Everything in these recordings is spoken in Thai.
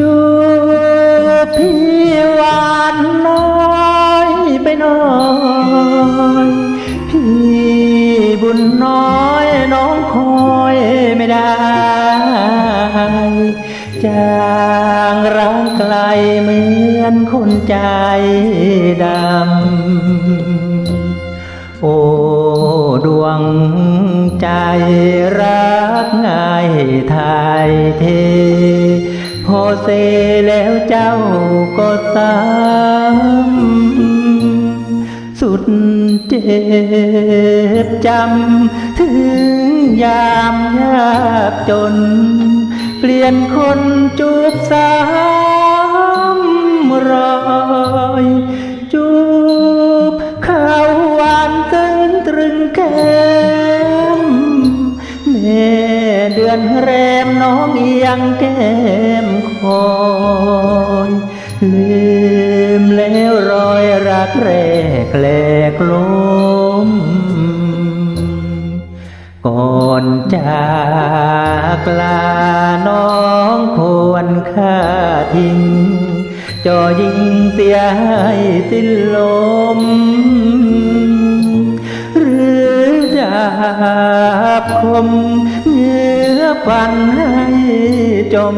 จูพี่หวานน้อยไปหน่อย พี่บุญน้อยน้องคอยไม่ได้จางร้างไกลเหมือนคนใจดำ โอ้ดวงใจรักง่ายทายเท พอเซแล้วเจ้าก็ซ้ำสุดเจ็บจำ ถึงยามยากจน เปลี่ยนคนจูบสามรอยจูบข้าวหวานตึงตรึงแก่ เดือนแรมน้องเอียงแก้มคอยลืมแล้วรอยรักแรกแหลกลมก่อนจากลาน้องควรค่าทิ้งจอยิงเสียให้สิ้นลม หรือดาบคมเงื อฟันให้จม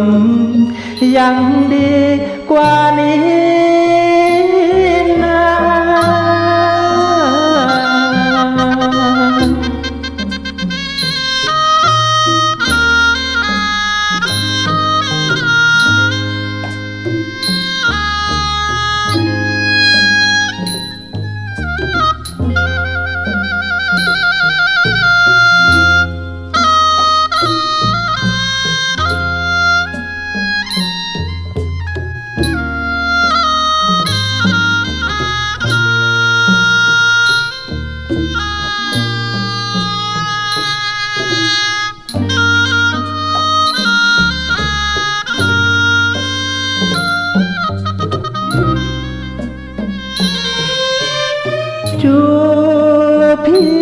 ยังดีกว่านี้ จูพี่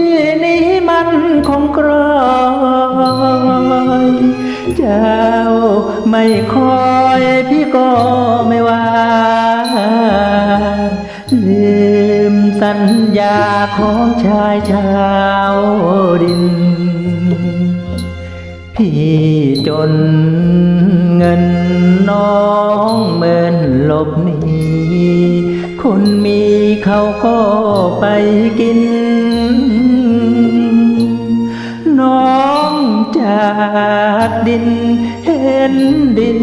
นี้มันคงกรอยเจ้าไม่คอยพี่ก็ไม่ว่าลืมสัญญาของชายชาวดิน พี่จนเงินน้องเมือนหลบหนีคนมีเขา ก็ไปกิน น้องจากดิน เห็นดิน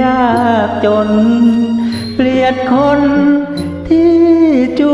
ยากจน เปลียดคนที่จู